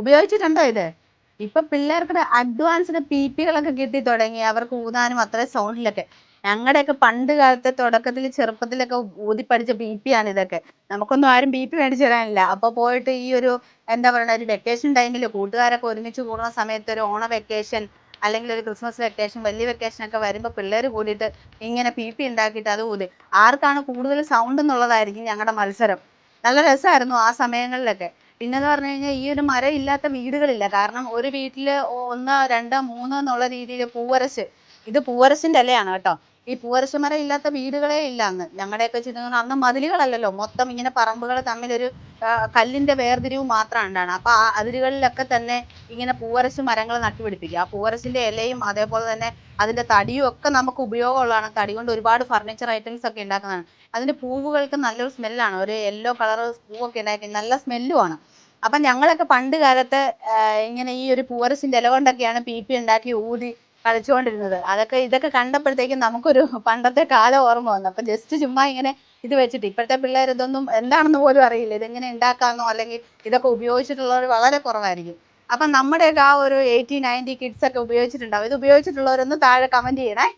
ഉപയോഗിച്ചിട്ടുണ്ടോ ഇത്? ഇപ്പൊ പിള്ളേർക്ക് അഡ്വാൻസ്ഡ് പി പികളൊക്കെ കിട്ടി തുടങ്ങി. അവർക്ക് ഊതാനും അത്ര സൗണ്ടിലൊക്കെ. ഞങ്ങളുടെയൊക്കെ പണ്ട് കാലത്തെ തുടക്കത്തിൽ ചെറുപ്പത്തിലൊക്കെ ഊതി പഠിച്ച ബി പി ആണ് ഇതൊക്കെ. നമുക്കൊന്നും ആരും ബി പി മേടിച്ചു തരാനില്ല. അപ്പൊ പോയിട്ട് ഈ ഒരു എന്താ പറയുക ഒരു വെക്കേഷൻ ടൈമിൽ കൂട്ടുകാരൊക്കെ ഒരുമിച്ച് കൂടുന്ന സമയത്ത് ഒരു ഓണ വെക്കേഷൻ അല്ലെങ്കിൽ ഒരു ക്രിസ്മസ് വെക്കേഷൻ വലിയ വെക്കേഷൻ ഒക്കെ വരുമ്പോൾ പിള്ളേർ കൂടിയിട്ട് ഇങ്ങനെ പി പി ഉണ്ടാക്കിയിട്ട് അത് ഊതി. ആർക്കാണ് കൂടുതൽ സൗണ്ട് എന്നുള്ളതായിരിക്കും ഞങ്ങളുടെ മത്സരം. നല്ല രസമായിരുന്നു ആ സമയങ്ങളിലൊക്കെ. പിന്നെന്ന് പറഞ്ഞു കഴിഞ്ഞാൽ ഈ ഒരു മരം ഇല്ലാത്ത വീടുകളില്ല. കാരണം ഒരു വീട്ടിൽ ഒന്ന് രണ്ട് മൂന്ന് എന്നുള്ള രീതിയിൽ പൂവരശ് ഇത് പൂവരശിന്റെ ഇലയാണ് കേട്ടോ. ഈ പൂവരശ് മരം ഇല്ലാത്ത വീടുകളേ ഇല്ല അന്ന്. ഞങ്ങളുടെയൊക്കെ ചിന്തകൾ അന്ന് മതിലുകളല്ലല്ലോ. മൊത്തം ഇങ്ങനെ പറമ്പുകൾ തമ്മിലൊരു ആ, കല്ലിന്റെ വേർതിരിവ് മാത്രമാണ് ഉണ്ടാണ്. അപ്പോൾ ആ അതിരുകളിലൊക്കെ തന്നെ ഇങ്ങനെ പൂവരശ് മരങ്ങൾ നട്ടുപിടിപ്പിക്കുക. ആ പൂവരശിന്റെ ഇലയും അതേപോലെ തന്നെ അതിന്റെ തടിയും ഒക്കെ നമുക്ക് ഉപയോഗമുള്ളതാണ്. തടി കൊണ്ട് ഒരുപാട് ഫർണിച്ചർ ഐറ്റംസ് ഒക്കെ ഉണ്ടാക്കുന്നതാണ്. അതിന്റെ പൂവുകൾക്ക് നല്ലൊരു സ്മെല്ലാണ് ഒരു യെല്ലോ കളർ പൂവൊക്കെ ഉണ്ടാക്കി നല്ല സ്മെല്ലുമാണ് അപ്പം ഞങ്ങളൊക്കെ പണ്ട് കാലത്ത് ഇങ്ങനെ ഈ ഒരു പൂവരസിന്റെ ഇല കൊണ്ടൊക്കെയാണ് പി പി ഉണ്ടാക്കി ഊതി കളിച്ചുകൊണ്ടിരുന്നത് അതൊക്കെ ഇതൊക്കെ കണ്ടപ്പോഴത്തേക്കും നമുക്കൊരു പണ്ടത്തെ കാലം ഓർമ്മ വന്നു. അപ്പം ജസ്റ്റ് ചുമ്മാ ഇങ്ങനെ ഇത് വെച്ചിട്ട് ഇപ്പോഴത്തെ പിള്ളേർ ഇതൊന്നും എന്താണെന്ന് പോലും അറിയില്ല. ഇതെങ്ങനെ ഉണ്ടാക്കാമെന്നോ അല്ലെങ്കിൽ ഇതൊക്കെ ഉപയോഗിച്ചിട്ടുള്ളവർ വളരെ കുറവായിരിക്കും. അപ്പം നമ്മുടെയൊക്കെ ആ ഒരു എയ്റ്റി നയന്റി കിഡ്സ് ഒക്കെ ഉപയോഗിച്ചിട്ടുണ്ടാവും. ഇത് ഉപയോഗിച്ചിട്ടുള്ളവരൊന്ന് താഴെ കമന്റ് ചെയ്യണേ.